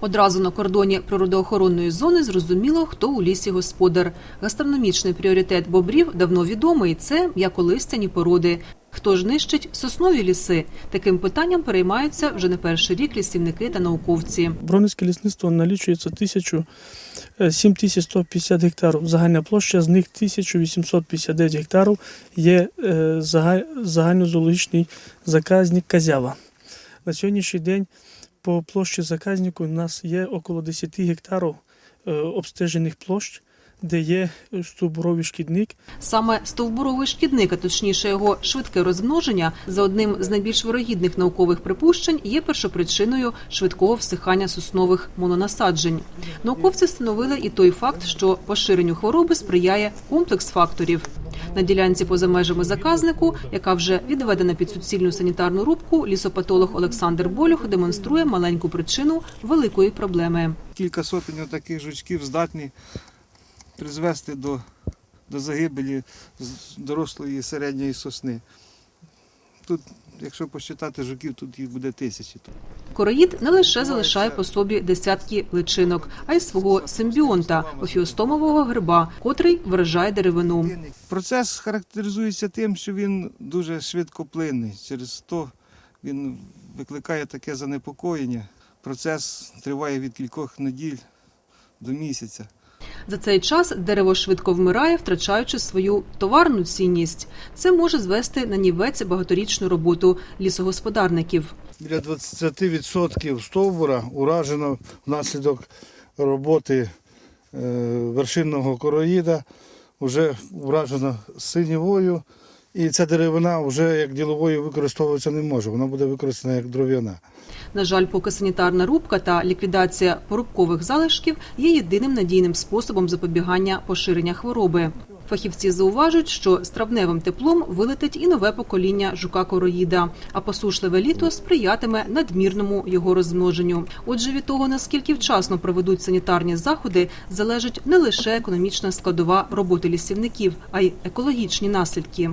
Одразу на кордоні природоохоронної зони зрозуміло, хто у лісі господар. Гастрономічний пріоритет бобрів давно відомий. Це м'яколистяні породи. Хто ж нищить соснові ліси? Таким питанням переймаються вже не перший рік лісівники та науковці. Бронницьке лісництво налічується тисячу е, 7150 гектарів. Загальна площа з них 1859 гектарів є е, загаль- загальнозоологічний заказник Казява. На сьогоднішній день по площі заказнику у нас є около 10 гектарів е, обстежених площ, де є стовбуровий шкідник Саме стовбуровий шкідник, а точніше його швидке розмноження, за одним з найбільш вирогідних наукових припущень, є першопричиною швидкого всихання соснових мононасаджень. Науковці встановили і той факт, що поширенню хвороби сприяє комплекс факторів. На ділянці поза межами заказнику, яка вже відведена під суцільну санітарну рубку, лісопатолог Олександр Болюх демонструє маленьку причину великої проблеми. Кілька сотень таких жучків здатні призвести до, до загибелі дорослої середньої сосни. Тут, якщо посчитати жуків, тут їх буде тисячі. Короїд не лише залишає по собі десятки личинок, а й свого симбіонта офіостомового гриба, котрий виражає деревину. Процес характеризується тим, що він дуже швидкоплинний. Через то він викликає таке занепокоєння. Процес триває від кількох неділь до місяця. За цей час дерево швидко вмирає, втрачаючи свою товарну цінність. Це може звести на нівець багаторічну роботу лісогосподарників. Біля 20% стовбура уражено внаслідок роботи е, вершинного короїда, вже вражено синівою, і ця деревина вже як діловою використовуватися не може, вона буде використана як дров'яна. На жаль, поки санітарна рубка та ліквідація порубкових залишків є єдиним надійним способом запобігання поширення хвороби. Фахівці зауважують, що з травневим теплом вилетить і нове покоління жука-короїда, а посушливе літо сприятиме надмірному його розмноженню. Отже, від того наскільки вчасно проведуть санітарні заходи, залежить не лише економічна складова роботи лісівників, а й екологічні наслідки.